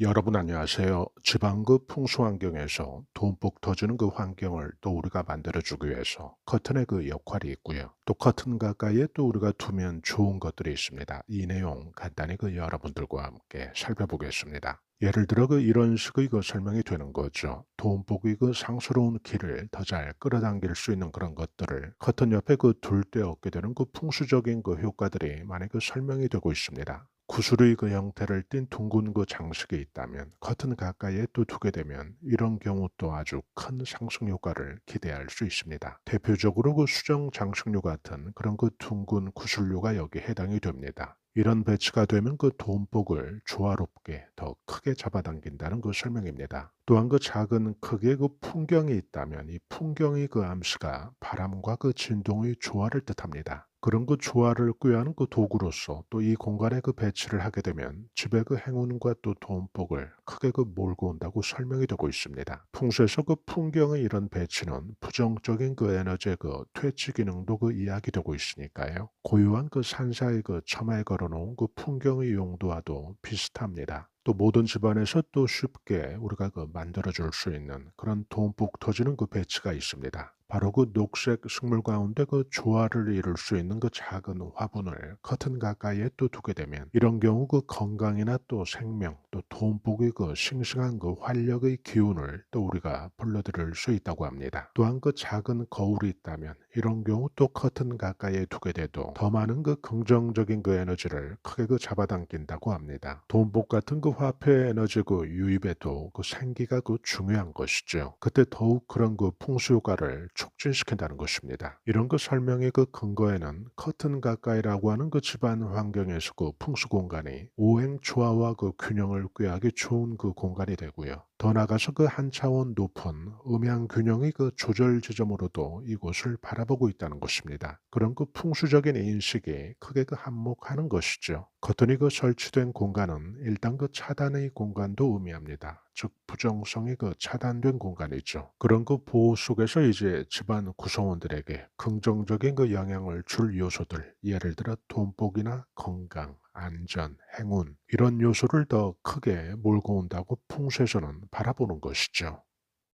여러분 안녕하세요. 지방그 풍수 환경에서 돈복 터지는 그 환경을 또 우리가 만들어주기 위해서 커튼의 그 역할이 있고요. 또 커튼 가까이에 또 우리가 두면 좋은 것들이 있습니다. 이 내용 간단히 그 여러분들과 함께 살펴보겠습니다. 예를 들어 그 이런 식의 그 설명이 되는 거죠. 돈복이 그 상스러운 길을 더 잘 끌어당길 수 있는 그런 것들을 커튼 옆에 그 둘 때 얻게 되는 그 풍수적인 그 효과들이 많이 그 설명이 되고 있습니다. 구슬의 그 형태를 띤 둥근 그 장식이 있다면 커튼 가까이에 또 두게 되면 이런 경우 또 아주 큰 상승 효과를 기대할 수 있습니다. 대표적으로 그 수정 장식류 같은 그런 그 둥근 구슬류가 여기 해당이 됩니다. 이런 배치가 되면 그 돈복을 조화롭게 더 크게 잡아당긴다는 그 설명입니다. 또한 그 작은 크기의 그 풍경이 있다면 이 풍경의 그 암시가 바람과 그 진동의 조화를 뜻합니다. 그런 그 조화를 꾀하는 그 도구로서 또 이 공간에 그 배치를 하게 되면 집의 그 행운과 또 돈복을 크게 그 몰고 온다고 설명이 되고 있습니다. 풍수에서 그 풍경의 이런 배치는 부정적인 그 에너지의 그 퇴치 기능도 그 이야기되고 있으니까요. 고유한 그 산사의 그 처마에 걸어놓은 그 풍경의 용도와도 비슷합니다. 또 모든 집안에서 또 쉽게 우리가 그 만들어줄 수 있는 그런 돈복 터지는 그 배치가 있습니다. 바로 그 녹색 식물 가운데 그 조화를 이룰 수 있는 그 작은 화분을 커튼 가까이에 또 두게 되면 이런 경우 그 건강이나 또 생명 또 돈복의 그 싱싱한 그 활력의 기운을 또 우리가 불러들일 수 있다고 합니다. 또한 그 작은 거울이 있다면 이런 경우 또 커튼 가까이에 두게 돼도 더 많은 그 긍정적인 그 에너지를 크게 그 잡아당긴다고 합니다. 돈복 같은 그 화폐 에너지 그 유입에도 그 생기가 그 중요한 것이죠. 그때 더욱 그런 그 풍수 효과를 촉진시킨다는 것입니다. 이런 그 설명의 그 근거에는 커튼 가까이라고 하는 그 집안 환경에서 그 풍수 공간이 오행 조화와 그 균형을 꾀하기 좋은 그 공간이 되고요. 더 나아가서 그 한 차원 높은 음양 균형의 그 조절 지점으로도 이곳을 바라보 고 있다는 것입니다. 그런 그 풍수적인 인식이 크게 그 한몫하는 것이죠. 커튼이 그 설치된 공간은 일단 그 차단의 공간도 의미합니다. 즉 부정성이 그 차단된 공간이죠. 그런 그 보호 속에서 이제 집안 구성원들에게 긍정적인 그 영향을 줄 요소들, 예를 들어 돈복이나 건강, 안전, 행운 이런 요소를 더 크게 몰고 온다고 풍수에서는 바라보는 것이죠.